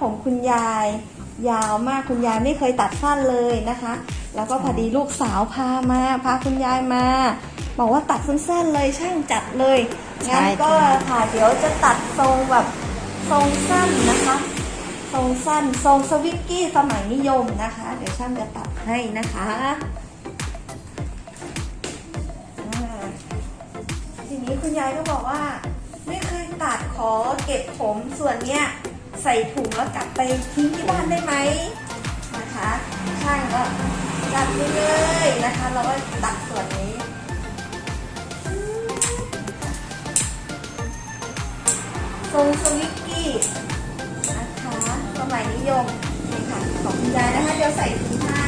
ผมคุณยาย ยาวมากคุณยายไม่เคยตัดสั้นเลยนะคะ แล้วก็พอดีลูกสาวพามาพาคุณยายมา บอกว่าตัดสั้นๆเลยช่างจัดเลยใช่งั้นก็ค่ะเดี๋ยวจะตัดทรงแบบทรงสั้นนะคะทรงสั้นทรงสวิกกี้สมัยนิยมนะคะ เดี๋ยวช่างจะตัดให้นะคะอ่าทีนี้คุณยายก็บอกว่า ไม่เคยตัดขอเก็บผมส่วนเนี้ย ใส่ถุงแล้วกลับไปทิ้งที่บ้านได้ไหมนะคะช่างก็จัดไปเลยนะคะ เราก็ตัดส่วนนี้ทรงสวิกกี้นะคะสมัยนิยมนี่ค่ะของคุณยายนะคะ เดี๋ยวใส่ถุงให้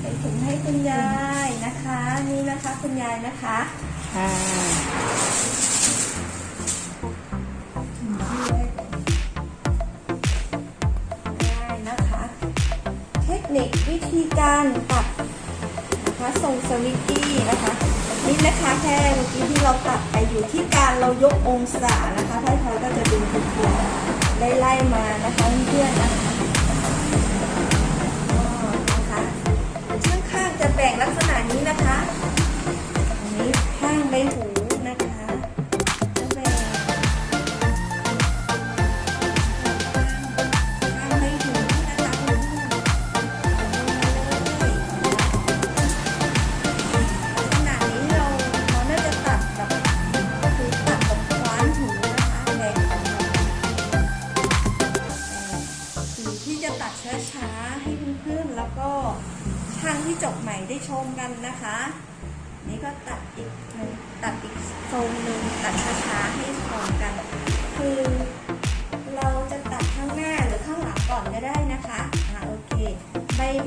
ใส่ถุงให้คุณยายนะคะ นี่นะคะคุณยายนะคะค่ะ วิธีการตัดนะคะทรงสวิกกี้นะคะนี่นะคะแค่เมื่อกี้ที่เราตัดไปอยู่ที่การเรายกองศานะคะท้ายทอยก็จะดึงทุกตัวไล่ไล่มานะคะเพื่อนๆนะคะนะคะข้างๆจะแบ่งลักษณะนี้นะคะอันนี้ข้างใบหู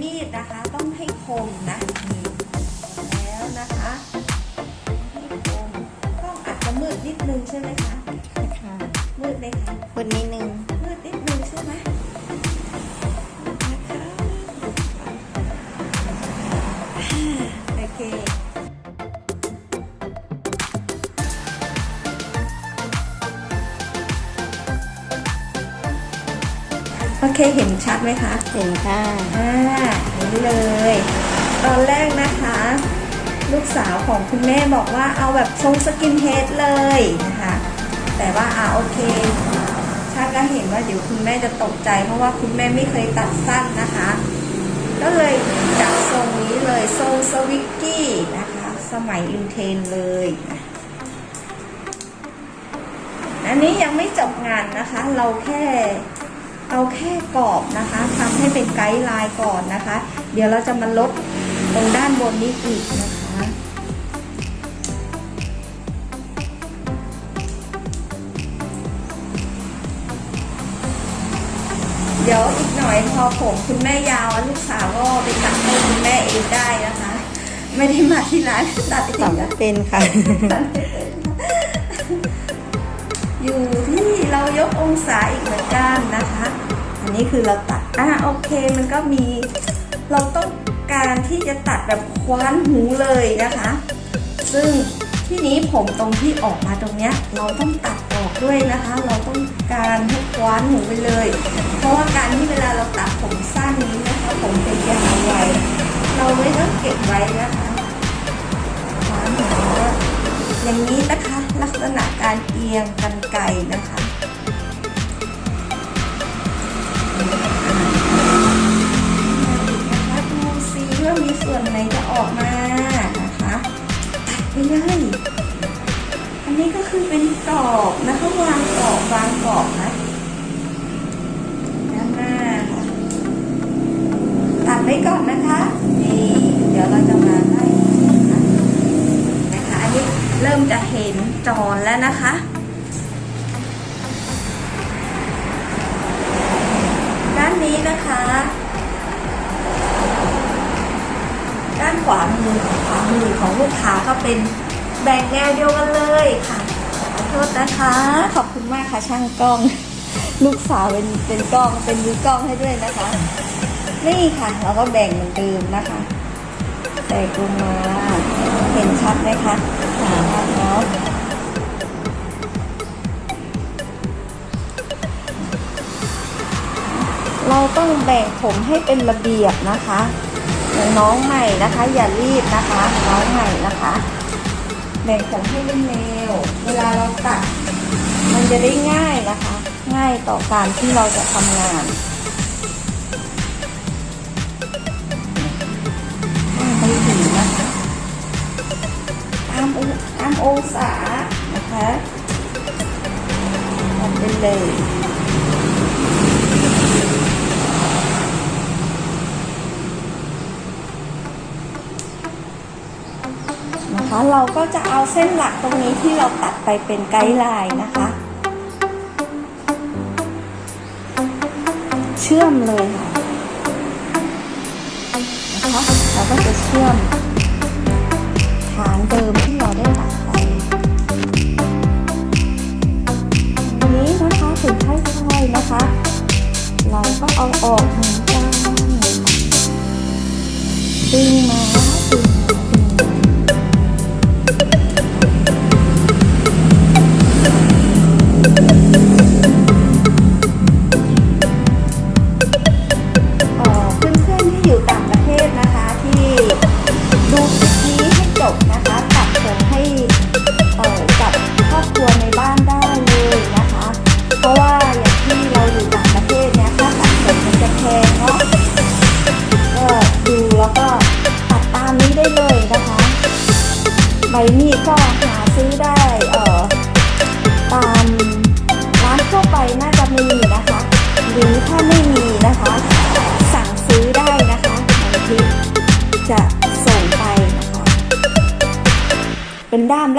มีดนะคะ เคเห็นชัดไหมคะ เห็นค่ะอ่าอย่างนี้เลย ตอนแรกนะคะ ลูกสาวของคุณแม่บอกว่าเอาแบบทรงสกินเฮดเลยนะคะ แต่ว่าอ่าโอเคชาก็เห็นว่าเดี๋ยวคุณแม่จะตกใจ เพราะว่าคุณแม่ไม่เคยตัดสั้นนะคะ ก็เลยจับทรงนี้เลยทรงสวิกกี้นะคะ สมัยอินเทนเลยนะอันนี้ยังไม่จบงานนะคะ เราแค่ เอาแค่กรอบนะคะทำให้เป็นไกด์ไลน์ก่อนนะคะ เดี๋ยวเราจะมาลดตรงด้านบนนี้อีกนะคะเดี๋ยวอีกหน่อยพอผมคุณแม่ยาวลูกสาวก็ไปตัดให้คุณแม่เองได้นะคะ ไม่ได้มาที่ร้านตัดเอตังดนะเป็นค่ะ อยู่ที่เรายกองศาอีกเหมือนกันนะคะ อันนี้คือเราตัด อะโอเคมันก็มี เราต้องการที่จะตัดแบบคว้านหูเลยนะคะ ซึ่งที่นี้ผมตรงที่ออกมาตรงเนี้ย เราต้องตัดออกด้วยนะคะ เราต้องการให้คว้านหูไปเลย เพราะว่าการที่เวลาเราตัดผมสั้นนี้นะคะ ผมจะยาวไวเราไม่ต้องเก็บไว้นะคะคว้านหูอย่างนี้นะคะ ลักษณะการเอียงกันไกรนะคะนะคะ ส่วนไหนจะออกมานะคะตัดไปเลยอันนี้ก็คือเป็นกรอบนะคะวางกรอบวางกรอบนะด้านหน้าค่ะตัดไว้ก่อนนะคะนี่เดี๋ยวเราจะมาไล่นะคะนะคะอันนี้เริ่มจะเห็นจอนแล้วนะคะด้านนี้นะคะ ขวามือขวามือของลูกค้าก็เป็นแบ่งแนวเดียวกันเลยค่ะขอโทษนะคะ ขอบคุณมากค่ะช่างกล้อง ลูกสาวเป็นเป็นกล้องเป็นมือกล้องให้ด้วยนะคะ นี่ค่ะเราก็แบ่งเหมือนเดิมนะคะแตกลงมาเห็นชัดไหมคะสามารถเนาะเราต้องแบ่งผมให้เป็นระเบียบนะคะ น้องใหม่นะคะ อย่ารีบนะคะ น้องใหม่นะคะ แบ่งผมให้เร็วเวลาเราตัด มันจะได้ง่ายนะคะ ง่ายต่อการที่เราจะทำงานห้ามไปถึงนะคะตามอุตามองศานะคะทำไปเลย นะคะ เราก็จะเอาเส้นหลักตรงนี้ที่เราตัดไปเป็นไกด์ไลน์นะคะ เชื่อมเลยค่ะนะคะเราก็จะเชื่อมฐานเดิมที่เราได้ตัดไปนี้นะคะถึงท้ายทอยนะคะ เราก็เอาออกเหมือนกันดึงมา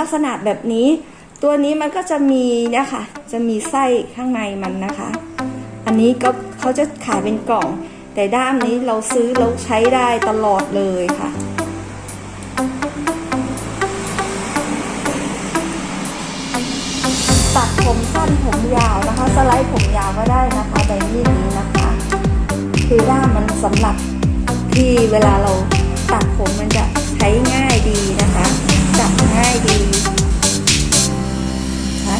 ลักษณะแบบนี้ ตัวนี้มันก็จะมีเนี่ยค่ะ จะมีไส้ข้างในมันนะคะ อันนี้ก็เขาจะขายเป็นกล่อง แต่ด้ามนี้เราซื้อเราใช้ได้ตลอดเลยค่ะตัดผมสั้นผมยาวนะคะ สไลด์ผมยาวก็ได้นะคะใบมีดนี้นะคะ คือด้ามมันสำหรับที่เวลาเราตัดผมมันจะใช้ง่ายดีนะคะ จับง่ายดีนะคะ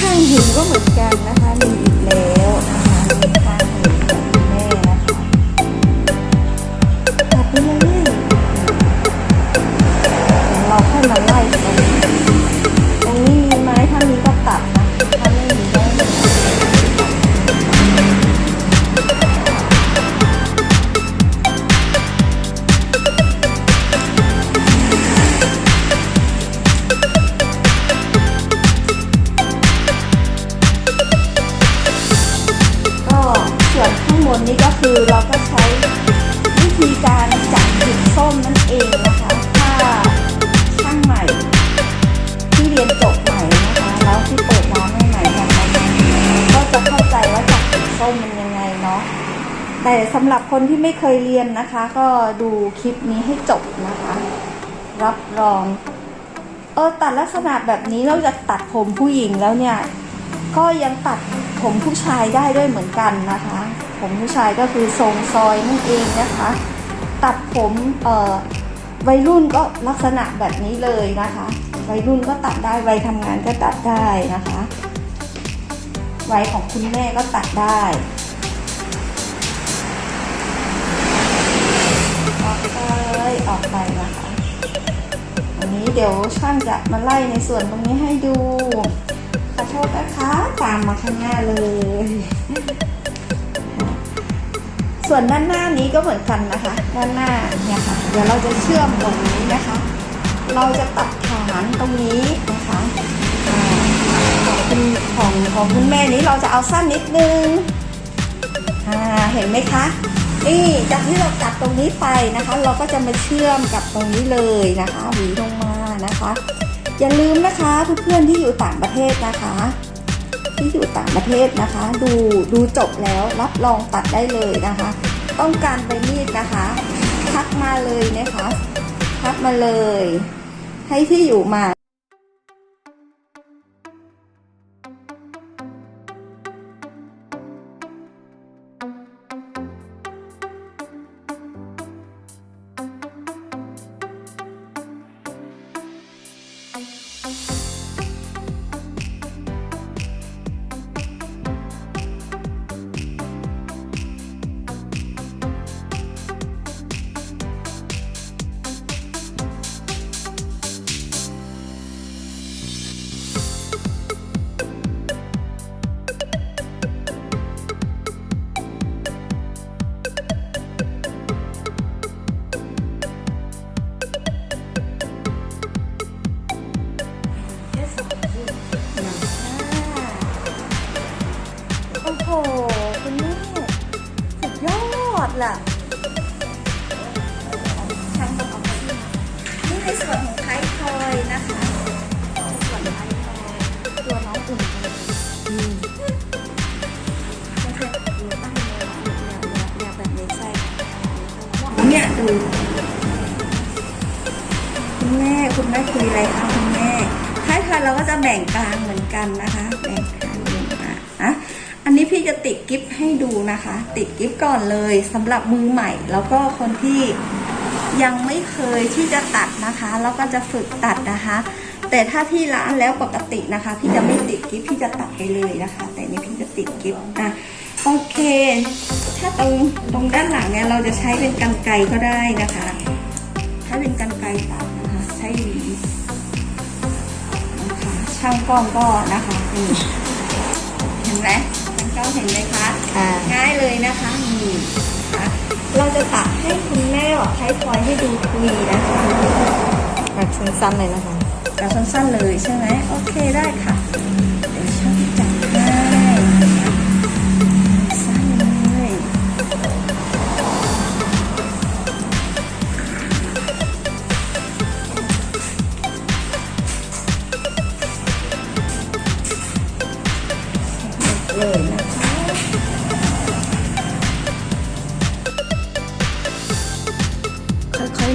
ข้างหินก็เหมือนกันนะคะมีอีกแล้วนะคะข้างหูของแม่นะคะตัดไปเลยเดี๋ยวเราค่อยมาไล่ตรงนี้ รับคนที่ไม่เคยเรียนนะคะ ก็ดูคลิปนี้ให้จบนะคะ รับรอง เออตัดลักษณะแบบนี้เราจะตัดผมผู้หญิงแล้วเนี่ย ก็ยังตัดผมผู้ชายได้ด้วยเหมือนกันนะคะ ผมผู้ชายก็คือทรงซอยนั่นเองนะคะ ตัดผมเอ่อวัยรุ่นก็ลักษณะแบบนี้เลยนะคะ วัยรุ่นก็ตัดได้วัยทำงานก็ตัดได้นะคะ วัยของคุณแม่ก็ตัดได้ เดี๋ยวช่างจะมาไล่ในส่วนตรงนี้ให้ดูขอโทษนะคะตามมาข้างหน้าเลย ส่วนด้านหน้านี้ก็เหมือนกันนะคะ ด้านหน้าเนี่ยค่ะ เดี๋ยวเราจะเชื่อมตรงนี้นะคะ เราจะตัดฐานตรงนี้นะคะของคุณของของคุณแม่นี้เราจะเอาสั้นนิดนึงเห็นไหมคะ นี่จากที่เราตัดตรงนี้ไปนะคะ เราก็จะมาเชื่อมกับตรงนี้เลยนะคะหวีลงมานะคะ อย่าลืมนะคะเพื่อนๆที่อยู่ต่างประเทศนะคะ ที่อยู่ต่างประเทศนะคะ ดูดูจบแล้วรับรองตัดได้เลยนะคะ ต้องการใบมีดนะคะ ทักมาเลยนะคะ ทักมาเลย ให้ที่อยู่มา ล่ะช่างต้องเอาไปนี่ในส่วนของไททอยนะคะส่วนไอ้ทอยตัวน้องอุ่นเลยอืมไม่ใช่อยู่ตั้งเนี่ยนี่แบบนี้ใช่เนี่ดูคุณแม่คุณแม่คุยอะไรคะคุณแม่ไทยทอยเราก็จะแบ่งกลางเหมือนกันนะคะ แบ่งกลาง พี่จะติดกิฟต์ให้ดูนะคะ ติดกิฟต์ก่อนเลยสำหรับมือใหม่ แล้วก็คนที่ยังไม่เคยที่จะตัดนะคะ แล้วก็จะฝึกตัดนะคะ แต่ถ้าที่ร้านแล้วปกตินะคะ พี่จะไม่ติดกิฟต์พี่จะตัดไปเลยนะคะ แต่นี่พี่จะติดกิฟต์อะโอเค ถ้าตรงตรงด้านหลังเนี่ยเราจะใช้เป็นกันไกก็ได้นะคะ ถ้าเป็นกันไกตัดนะคะ ใช้หวีนะคะช่างกล้องก็นะคะเห็นไหม เห็นไหมคะค่ะง่ายเลยนะคะนี่นะคะเราจะตัดให้คุณแม่ใช้พลอยให้ดูคุยนะคะแบบสั้นๆเลยนะคะแบบสั้นๆเลยใช่ไหมโอเคได้ค่ะ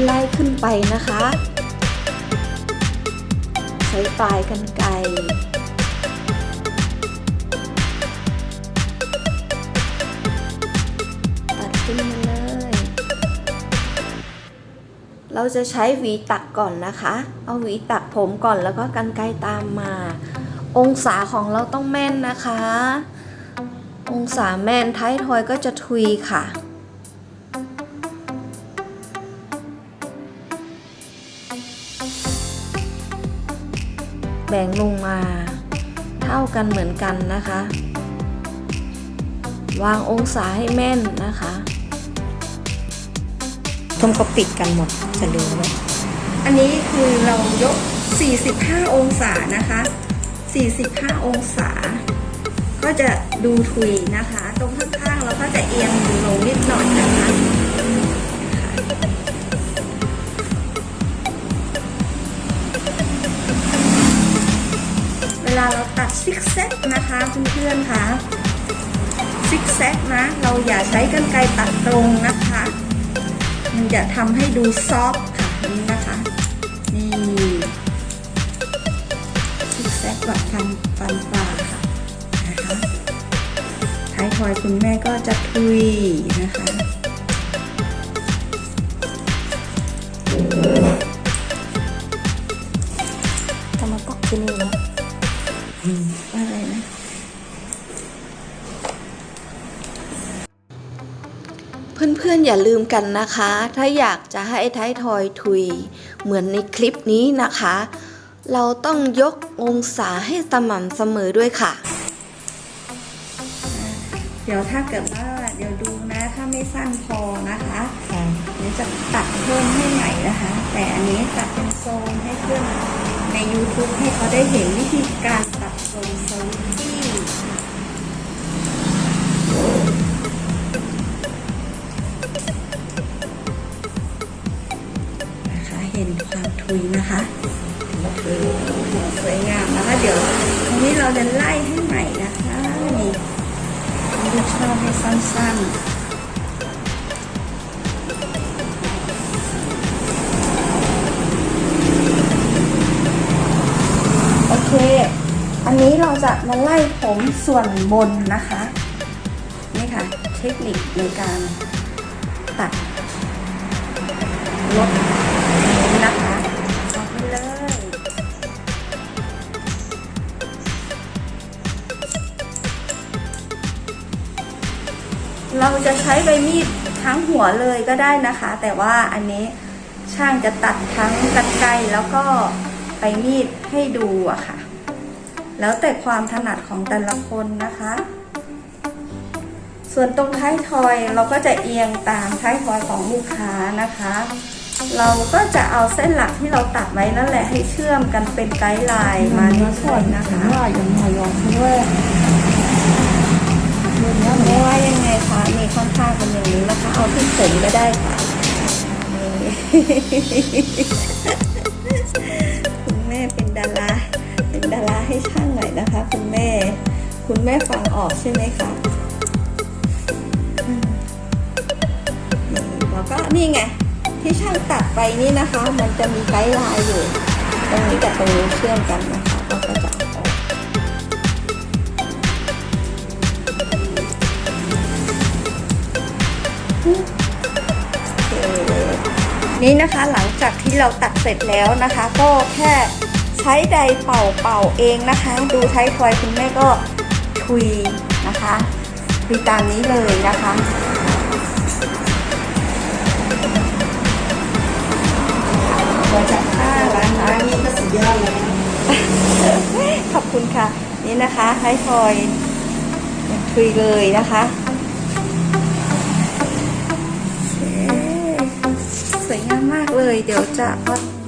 ไล่ขึ้นไปนะคะ ใช้ปลายกันไกรตัดขึ้นมาเลย เราจะใช้หวีตักก่อนนะคะ เอาหวีตักผมก่อนแล้วก็กันไกรตามมา องศาของเราต้องแม่นนะคะ องศาแม่นท้ายทอยก็จะทุยค่ะ แบ่งลงมา เท่ากันเหมือนกันนะคะ วางองศาให้แม่นนะคะต้มก็ปิดกันหมดจะรู้ไหมอันนี้คือเรายก 45 องศานะคะ 45 องศา ก็จะดูทุยนะคะ ตรงข้างๆเราก็จะเอียงลงนิดหน่อย ซิกแซกนะคะเพื่อนๆคะซิกแซกนะ เราอย่าใช้กรรไกรตัดตรงนะคะ มันจะทำให้ดูซอฟต์ค่ะนี่นะคะนี่ซิกแซกแบบฟันฟันปลาค่ะนะคะท้ายทอยคุณแม่ก็จะทุยนะคะ อนๆอย่าลืมกันนะคะ ถ้าอยากจะให้ท้ายทอยทุย เหมือนในคลิปนี้นะคะ เราต้องยกองศาให้สม่ำเสมอด้วยค่ะ เดี๋ยวถ้าเกิดว่าเดี๋ยวดูนะถ้าไม่สั้นพอนะคะเดี๋ยวจะตัดเพิ่มให้ใหม่นะคะ แต่อันนี้ตัดเป็นโซนให้เพื่อนใน YouTube ให้เขาได้เห็นวิธีการตัดทรงโซนที่ ตามทุยนะคะสวยงามนะคะเดี๋ยวตรงนี้เราจะไล่ให้ใหม่นะคะนี่ลูกชอบให้สั้นๆโอเคอันนี้เราจะมาไล่ผมส่วนบนนะคะ นี่ค่ะ เทคนิคในการตัดลด เราจะใช้ใบมีดทั้งหัวเลยก็ได้นะคะ แต่ว่าอันนี้ช่างจะตัดทั้งกันไกรแล้วก็ใบมีดให้ดูอะค่ะ แล้วแต่ความถนัดของแต่ละคนนะคะ ส่วนตรงท้ายทอยเราก็จะเอียงตามท้ายทอยของลูกค้านะคะ เราก็จะเอาเส้นหลักที่เราตัดไว้นั่นแหละให้เชื่อมกันเป็นไกด์ไลน์มาเรื่อยๆนะคะ ว่ายังไงคะนี่ข้างๆเป็นอย่างนี้นะคะ เอาที่ผมก็ได้ค่ะนี่คุณแม่เป็นดาราเป็นดาราให้ช่างหน่อยนะคะ คุณแม่ คุณแม่ฟังออกใช่ไหมคะแล้วก็นี่ไงที่ช่างตัดไปนี่นะคะ มันจะมีไกด์ไลน์อยู่ ตรงนี้กับตรงนี้เชื่อมกันนะคะก็จะ นี่นะคะหลังจากที่เราตัดเสร็จแล้วนะคะ ก็แค่ใช้ไดร์เป่าเป่าๆเองนะคะ ดูไทยทอยคุณแม่ก็ทุยนะคะทุยตามนี้เลยนะคะมาจากผ้าร้านอันั้นนนี้ก็สุดยอดเลยนะขอบคุณค่ะ นี่นะคะไทยทอยทุยเลยนะคะ วยงามมากเลย เดี๋ยวจะวัด